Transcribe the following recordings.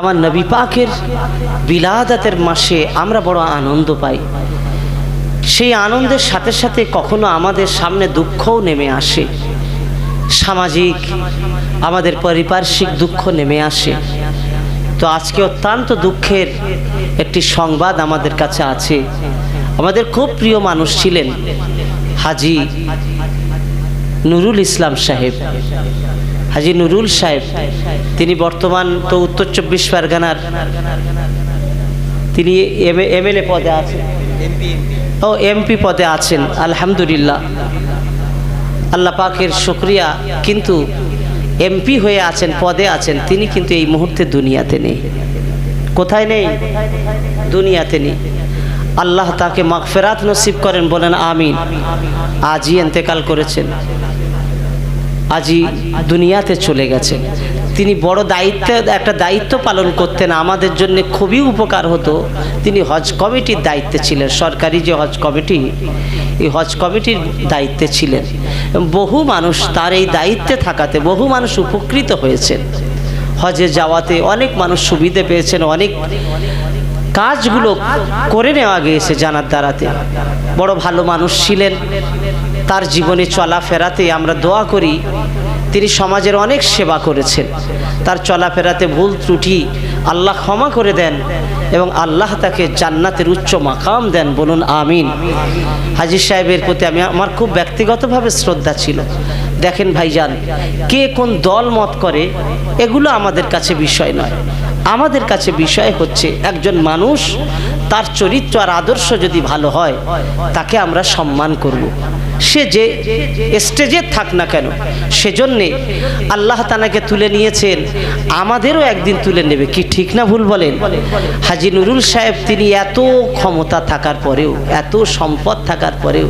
আমার নবী পাকের বিলাদাতের মাসে আমরা বড় আনন্দ পাই। সেই আনন্দের সাথে সাথে কখনো আমাদের সামনে দুঃখও নেমে আসে। সামাজিক, আমাদের পারিপার্শ্বিক দুঃখ নেমে আসে। তো আজকে অত্যন্ত দুঃখের একটি সংবাদ আমাদের কাছে আছে। আমাদের খুব প্রিয় মানুষ ছিলেন হাজি নুরুল ইসলাম সাহেব। হাজি নুরুল সাহেব, তিনি বর্তমান তো উত্তর চব্বিশ পরগনার, তিনি এমএলএ পদে আছেন। ও এমপি পদে আছেন, আলহামদুলিল্লাহ। আল্লাহ পাকের শুক্রিয়া, কিন্তু এমপি হয়ে আছেন, পদে আছেন, তিনি কিন্তু এই মুহূর্তে দুনিয়াতে নেই। কোথায় নেই? দুনিয়াতে নেই। আল্লাহ তাকে মাগফেরাত নসিব করেন, বলেন আমিন। আজই এন্তেকাল করেছেন। আজই দুনিয়াতে চলে গেছেন তিনি বড় দায়িত্ব, একটা দায়িত্ব পালন করতেন। আমাদের জন্য খুবই উপকার হতো। তিনি হজ কমিটির দায়িত্বে ছিলেন। সরকারি যে হজ কমিটি, এই হজ কমিটির দায়িত্বে ছিলেন। বহু মানুষ তার এই দায়িত্বে থাকাতে বহু মানুষ উপকৃত হয়েছেন। হজে যাওয়াতে অনেক মানুষ সুবিধে পেয়েছেন। অনেক কাজগুলো করে নেওয়া গিয়েছে জানার দ্বারাতে। বড় ভালো মানুষ ছিলেন। তার জীবনে চলাফেরাতে আমরা দোয়া করি। তিনি সমাজের অনেক সেবা করেছেন। তার চলাফেরাতে ভুল ত্রুটি আল্লাহ ক্ষমা করে দেন এবং আল্লাহ তাকে জান্নাতের উচ্চ মাকাম দেন বলুন আমিন। হাজির সাহেবের প্রতি আমি, আমার খুব ব্যক্তিগতভাবে শ্রদ্ধা ছিল। দেখেন ভাইজান, কে কোন দল মত করে, এগুলো আমাদের কাছে বিষয় নয়। আমাদের কাছে বিষয় হচ্ছে একজন মানুষ তার চরিত্র আর আদর্শ যদি ভালো হয়, তাকে আমরা সম্মান করব। সে যে স্টেজে থাক না কেন, সেজন্যে আল্লাহ তানাকে তুলে নিয়েছেন, আমাদেরও একদিন তুলে নেবে। কি ঠিক না ভুল বলেন? হাজি নুরুল সাহেব তিনি এত ক্ষমতা থাকার পরেও, এত সম্পদ থাকার পরেও,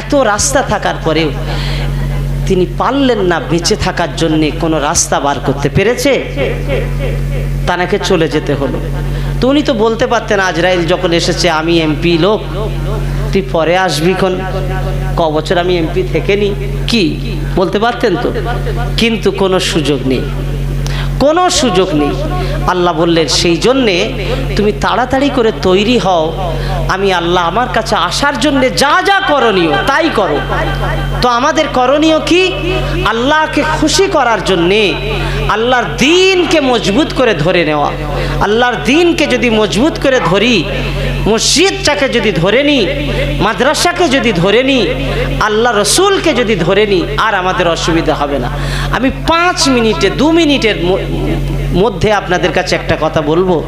এত রাস্তা থাকার পরেও তিনি পারলেন না বেঁচে থাকার জন্যে কোনো রাস্তা বার করতে। পেরেছে? তানাকে চলে যেতে হলো। তো উনি তো বলতে পারতেন, আজরাইল যখন এসেছে, আমি এমপি লোক। তুই পরে আসবি কোন ক বছর আমি এমপি থেকে নি? কি? বলতে পারতেন তো? কিন্তু কোনো সুযোগ নেই। কোনো সুযোগ নেই। আল্লাহ বললেন, সেই জন্যে তুমি তাড়াতাড়ি করে তৈরি হও। আমি আল্লাহ আমার কাছে আসার জন্যে যা যা করণীয় তাই করো। তো আমাদের করণীয় কি? আল্লাহকে খুশি করার জন্যে আল্লাহর দিনকে মজবুত করে ধরে নেওয়া। আল্লাহর দিনকে যদি মজবুত করে ধরি মসজিদটাকে যদি ধরে নিই মাদ্রাসাকে যদি ধরে নিই আল্লাহ রসুলকে যদি ধরে নিই আর আমাদের অসুবিধা হবে না। আমি পাঁচ মিনিটে, দু মিনিটের মধ্যে আপনাদের কাছে একটা কথা বলব।